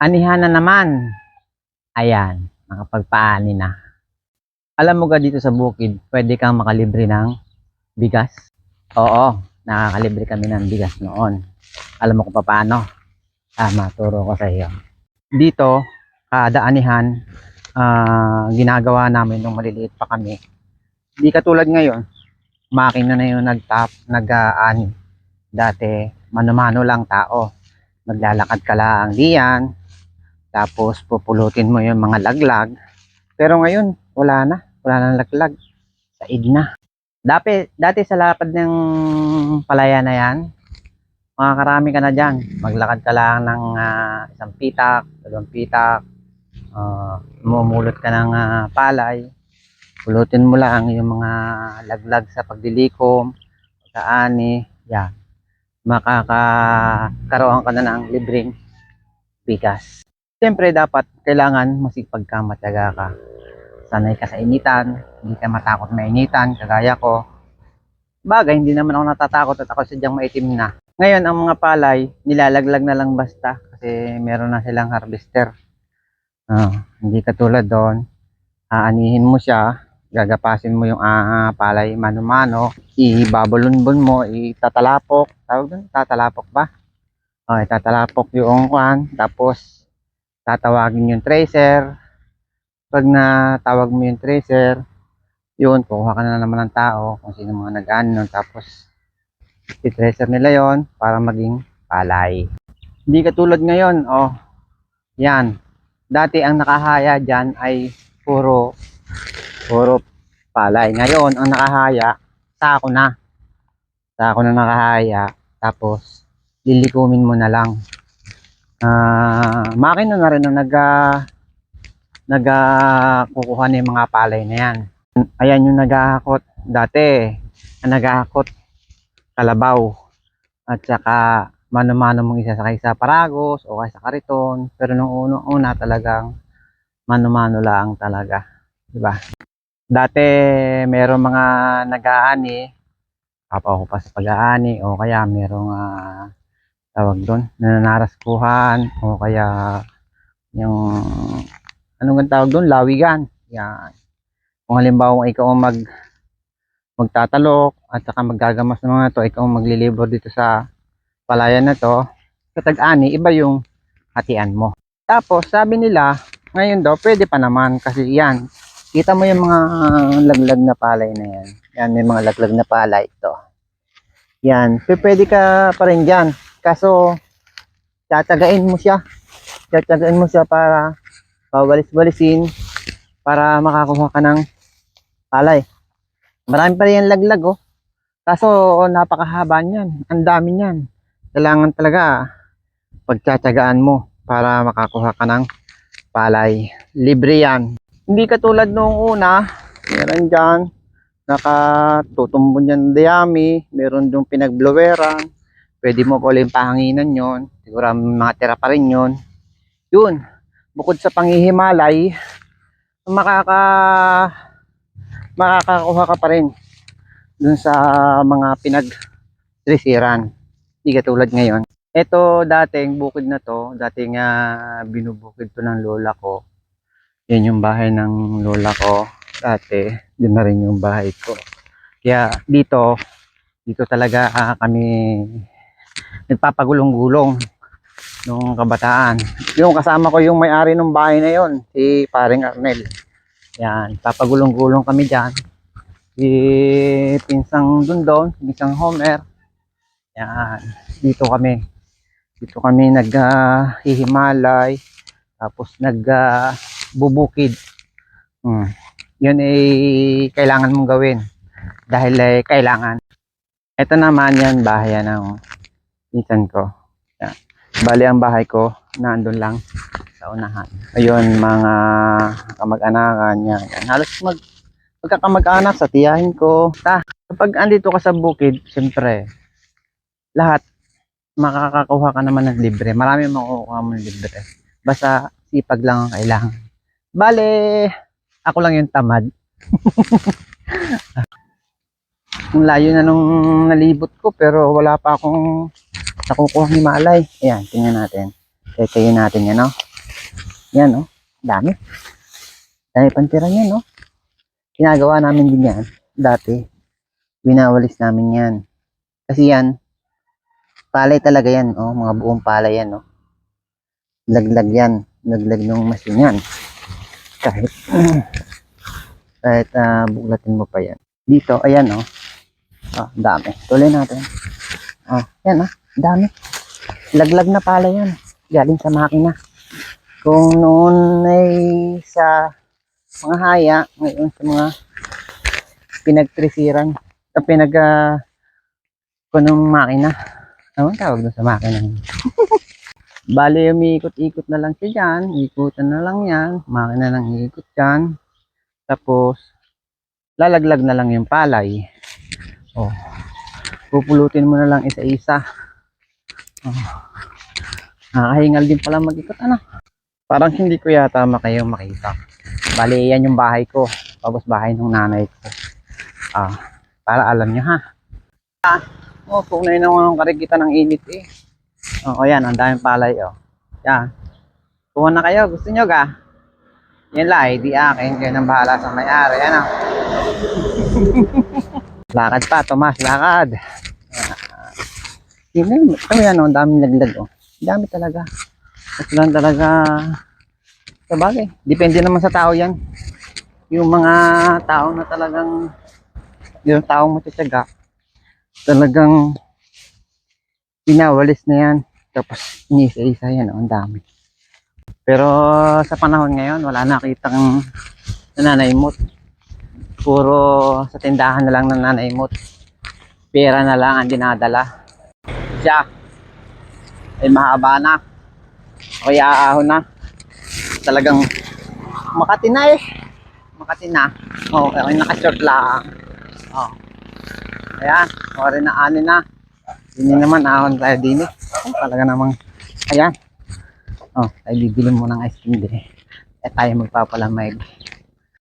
Anihan na naman. Ayan, nakapagpaani na. Alam mo ga dito sa bukid, pwede kang makalibre ng bigas? Oo, nakakalibre kami ng bigas noon. Alam mo kung paano? Ah, maturo ko sa iyo. Dito, kada anihan, ah, ginagawa namin nung maliliit pa kami. Di katulad ngayon, makina na yung nagtap, nag-aani. Dati, mano-mano lang tao. Maglalakad ka lang diyan, tapos pupulutin mo yung mga laglag. Pero ngayon, wala na. Wala nang laglag. Said na. Dati, dati sa lapad ng palaya na yan, makakarami ka na dyan. Maglakad ka lang ng ah, isang pitak, dalawang pitak, ah, mumulot ka ng ah, palay. Pulutin mo lang yung mga laglag sa pagdilikom, kaani, yan. Makakakaroon ka na ng libreng bigas. Siyempre, dapat kailangan masipag ka, matyaga ka. Sanay ka sa initan, hindi ka matakot mainitan, kagaya ko. Bagay, hindi naman ako natatakot at ako sadyang maitim na. Ngayon, ang mga palay, nilalaglag na lang basta kasi meron na silang harvester. Ah, hindi katulad doon, aanihin mo siya, gagapasin mo yung ah, palay mano-mano, ibabulunbon mo, itatalapok, tawag doon, tatalapok ba? Okay, tatalapok yung kwan, tapos tatawagin yung tracer. Pag natawag mo yung tracer, yun, kuha ka na naman ng tao kung sino mga nag-ano nun, tapos i-tracer nila yon para maging palay. Hindi katulad ngayon, oh, yan. Dati ang nakahaya dyan ay puro, puro palay. Ngayon, ang nakahaya, sako na. Sako na nakahaya, tapos lilikumin mo na lang. Ah, makina na rin ang nag ah, nag ah, kukuha ng mga palay na yan. Ayan yung naghahakot dati. Ang naghahakot kalabaw at saka mano-mano mong isasakay sa paragos o kaya sa kariton. Pero nung uno-una talagang mano-mano lang talaga. Diba? Dati merong mga nag-aani, papa ko pa sa pag-aani o kaya merong ah, tawag doon, nananaraskuhan o kaya yung anong tawag doon, lawigan. Yan. Kung halimbawa ikaw ang mag magtatalok at saka maggagamas ng mga to, ikaw ang maglilibor dito sa palayan na to, katag-ani, iba yung hatian mo. Tapos, sabi nila, ngayon daw, pwede pa naman kasi yan, kita mo yung mga laglag na palay na yan. Yan, may mga laglag na palay ito. Yan, pwede ka pa rin dyan. Kaso, tatagain mo siya. Tatagain mo siya para pawalis-walisin para makakuha ka ng palay. Marami pa rin laglag oh. Kaso napakahaba niyan. Ang dami niyan. Kailangan talaga pagtsatsagaan mo para makakuha ka ng palay. Libre yan. Hindi katulad nung una, meron dyan, nakatutumbon yan dayami, meron yung pinagbloweran, pwede mo pa ulit pahanginan yon siguro mga tira pa rin yon yun, bukod sa panghihimalay, makaka makakakuha ka pa rin dun sa mga pinag trisiran hindi katulad ngayon. Ito dating bukid na to. Dating uh, binubukid to ng lola ko. Yan yung bahay ng lola ko. Dati yun na rin yung bahay ko. Kaya dito dito talaga ah, kami nagpapagulong-gulong nung kabataan yung kasama ko yung may-ari ng bahay na yon si paring Arnel yan, papagulong-gulong kami dyan. Si Pinsang Dundon, Pinsang Homer. Yan, dito kami. Dito kami naghihimalay. tapos nagbubukid. hmm. Yun ay kailangan mong gawin. Dahil ay kailangan. Ito naman yan, bahay yan ng pinsan ko. Yan. Bali ang bahay ko, nandun lang sa unahan. Ayun, mga kamag-anakan yan. Halos mag magkakamag-anak sa tiyahin ko. Ta, kapag andito ka sa bukid, siyempre, lahat makakakuha ka naman ng libre. Marami makukuha mo ng libre. Basta sipag lang ang kailangan. Bale, ako lang yung tamad. Ang layo na nung nalibot ko pero wala pa akong nakukuha ni Malay. Ayan, tingnan natin. Tetayin natin yan, no? Yan, oh. Dami. Dami pantira yan, oh. Ginagawa namin din yan. Dati. Binawalis namin yan. Kasi yan, palay talaga yan, oh. Mga buong palay yan, oh. Laglag yan. Laglag ng machine yan. Kahit, kahit ah, buklatin mo pa yan. Dito, ayan, oh. Ah, dami. Tuloy natin. Ah, yan, ah. Dami. Laglag na pala yan. Galing sa makina. Kung noon ay sa mga haya, ngayon sa mga pinagtrisiran, sa pinag uh, kunong makina. Ano tawag doon sa makina? Bale, umiikot-ikot na lang siya dyan. Ikutan na lang yan. Makina lang ikot dyan. Tapos, lalaglag na lang yung palay. Oh. Pupulutin mo na lang isa-isa. Oh. Nakakahingal din pala mag-ikot, ano? Parang hindi ko yata makayo makita. Bali, yan yung bahay ko. Tapos bahay ng nanay ko. Ah, para alam nyo ha. Ah, oh, kung na yun ang karikita ng init eh. Oo, yan, ang daming palay oh. Yan. Kuha na kayo, gusto nyo ga? Yan lang, di akin. Kayo nang bahala sa may-ari. Ano? lakad pa, Tomas, lakad. Yun, ano yan, oh, ang daming laglag oh. Dami talaga. Kasi lang talaga, sa depende naman sa tao yan. Yung mga tao na talagang, yung taong matityaga, talagang pinawalis na yan. Tapos, inisa-isa yan, oh, ang dami. Pero sa panahon ngayon, wala nakitang nananaimot. Puro sa tindahan na lang nananaimot. Pera na lang ang dinadala. Siya, ay mahaba na. O iaahon na. Talagang Makati na eh. Makati na. O, okay, naka-short lang. O. Ayan, o rin na ani na. Hindi naman ahon tayo din eh. Oh, talaga namang, ayan. O, tayo bibili mo ng ice cream din eh. Eh tayo magpapalamig.